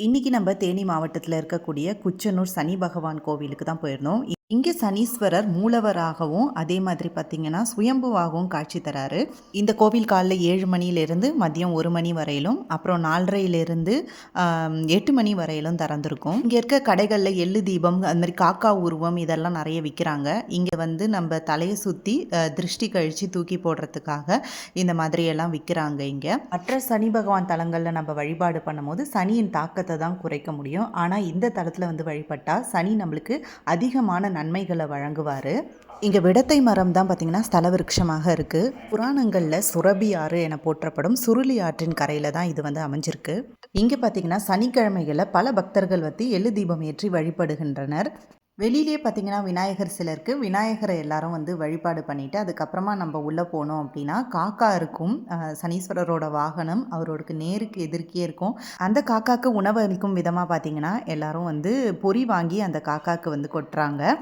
இன்னைக்கு நம்ம தேனி மாவட்டத்தில் இருக்கக்கூடிய குச்சனூர் சனி பகவான் கோவிலுக்கு தான் போயிருந்தோம். இங்கே சனீஸ்வரர் மூலவராகவும் அதே மாதிரி பார்த்தீங்கன்னா சுயம்புவாகவும் காட்சி தராரு. இந்த கோவில் காலைல ஏழு மணியிலிருந்து மதியம் ஒரு மணி வரையிலும் அப்புறம் நாலரையிலிருந்து எட்டு மணி வரையிலும் திறந்திருக்கும். இங்கே இருக்க கடைகளில் எள்ளு தீபம் அந்த மாதிரி காக்கா உருவம் இதெல்லாம் நிறைய விற்கிறாங்க இங்கே வந்து நம்ம தலையை சுற்றி திருஷ்டி கழித்து தூக்கி போடுறதுக்காக இந்த மாதிரியெல்லாம் விற்கிறாங்க இங்கே. மற்ற சனி பகவான் தலங்களில் நம்ம வழிபாடு பண்ணும்போது சனியின் தாக்கத்தை தான் குறைக்க முடியும். ஆனால் இந்த தளத்தில் வந்து வழிபட்டால் சனி நம்மளுக்கு அதிகமான நன்மைகளை வழங்குவார். இங்கே விடத்தை மரம் தான் பார்த்திங்கன்னா ஸ்தல விருட்சமாக இருக்குது புராணங்களில் சுரபி ஆறு என போற்றப்படும் சுருளி ஆற்றின் கரையில் தான் இது வந்து அமைஞ்சிருக்கு. இங்கே பார்த்திங்கன்னா சனிக்கிழமைகளில் பல பக்தர்கள் வந்து எள்ளு தீபம் ஏற்றி வழிபடுகின்றனர். வெளியிலே பார்த்தீங்கன்னா விநாயகர் சிலருக்கு விநாயகரை எல்லாரும் வந்து வழிபாடு பண்ணிவிட்டு அதுக்கப்புறமா நம்ம உள்ளே போனோம் அப்படின்னா காக்கா இருக்கும் சனீஸ்வரரோட வாகனம் அவரோட நேருக்கு எதிர்க்கே இருக்கும். அந்த காக்காக்கு உணவு அளிக்கும் விதமாக பார்த்தீங்கன்னா எல்லாரும் வந்து பொறி வாங்கி அந்த காக்காவுக்கு வந்து கொட்டுறாங்க.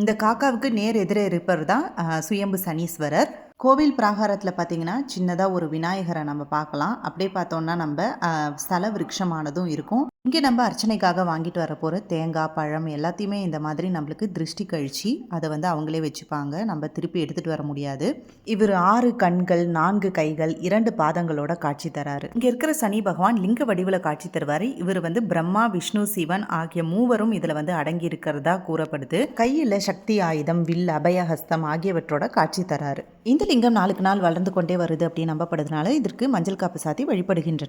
இந்த காக்காவுக்கு நேர் எதிரே இருப்பவர் தான் சுயம்பு சனீஸ்வரர். கோவில் பிராகாரத்தில் பார்த்தீங்கன்னா சின்னதாக ஒரு விநாயகரை நம்ம பார்க்கலாம். அப்படியே பார்த்தோன்னா நம்ம ஸ்தல விருட்சமானதும் இருக்கும். இங்கே நம்ம அர்ச்சனைக்காக வாங்கிட்டு வர போகிற தேங்காய் பழம் எல்லாத்தையுமே இந்த மாதிரி நம்மளுக்கு திருஷ்டி கழிச்சு அதை வந்து அவங்களே வச்சுப்பாங்க. நம்ம திருப்பி எடுத்துகிட்டு வர முடியாது. இவர் ஆறு கண்கள் நான்கு கைகள் இரண்டு பாதங்களோட காட்சி தராரு. இங்கே இருக்கிற சனி பகவான் லிங்க வடிவில் காட்சி தருவார். இவர் வந்து பிரம்மா விஷ்ணு சிவன் ஆகிய மூவரும் இதில் வந்து அடங்கி இருக்கிறதா கூறப்படுது. கையில் சக்தி ஆயுதம் வில் அபயஹஸ்தம் ஆகியவற்றோட காட்சி தராரு. இந்த லிங்கம் நாளுக்கு நாள் வளர்ந்து கொண்டே வருது அப்படின்னு நம்பப்படுறதுனால இதற்கு மஞ்சள் காப்பு சாத்தி வழிபடுகின்றனர்.